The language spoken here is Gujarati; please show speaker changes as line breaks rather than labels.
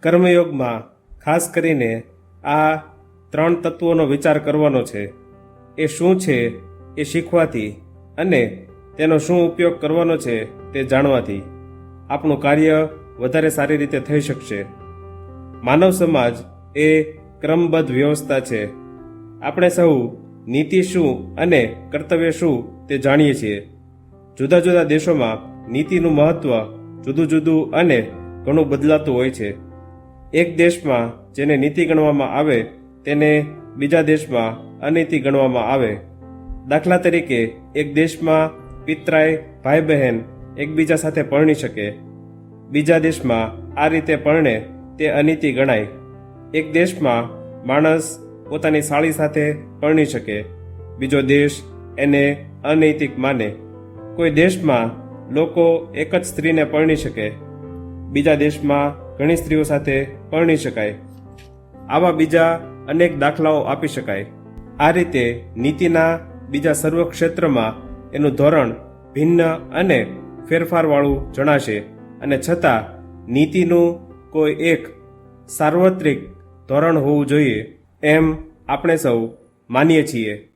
કર્મયોગમાં ખાસ કરીને આ ત્રણ તત્વોનો વિચાર કરવાનો છે. એ શું છે એ શીખવાથી અને તેનો શું ઉપયોગ કરવાનો છે તે જાણવાથી આપણું કાર્ય વધારે સારી રીતે થઈ શકશે. માનવ સમાજ એ ક્રમબદ્ધ વ્યવસ્થા છે. આપણે સૌ નીતિ શું અને કર્તવ્ય શું તે જાણીએ છીએ. જુદા જુદા દેશોમાં નીતિનું મહત્વ જુદું જુદું અને ઘણું બદલાતું હોય છે. એક દેશમાં જેને નીતિ ગણવામાં આવે, તેને બીજા દેશમાં અનીતિ ગણવામાં આવે. દાખલા તરીકે, એક દેશમાં પિતરાય ભાઈ બહેન એકબીજા સાથે પરણી શકે. બીજા દેશમાં આ રીતે પરણે તે અનીતિ ગણાય. એક દેશમાં માણસ પોતાની સાળી સાથે પરણી શકે. બીજો દેશ એને અનૈતિક માને. કોઈ દેશમાં લોકો એક જ સ્ત્રીને પરણી શકે. બીજા દેશમાં ઘણી સ્ત્રીઓ સાથે પરણી શકાય. આવા બીજા અનેક દાખલાઓ આપી શકાય. આ રીતે નીતિના બીજા સર્વ ક્ષેત્રમાં એનું ધોરણ ભિન્ન અને ફેરફારવાળું જણાશે અને છતાં નીતિનું કોઈ એક સાર્વત્રિક ધોરણ હોવું જોઈએ એમ આપણે સૌ માનીએ છીએ.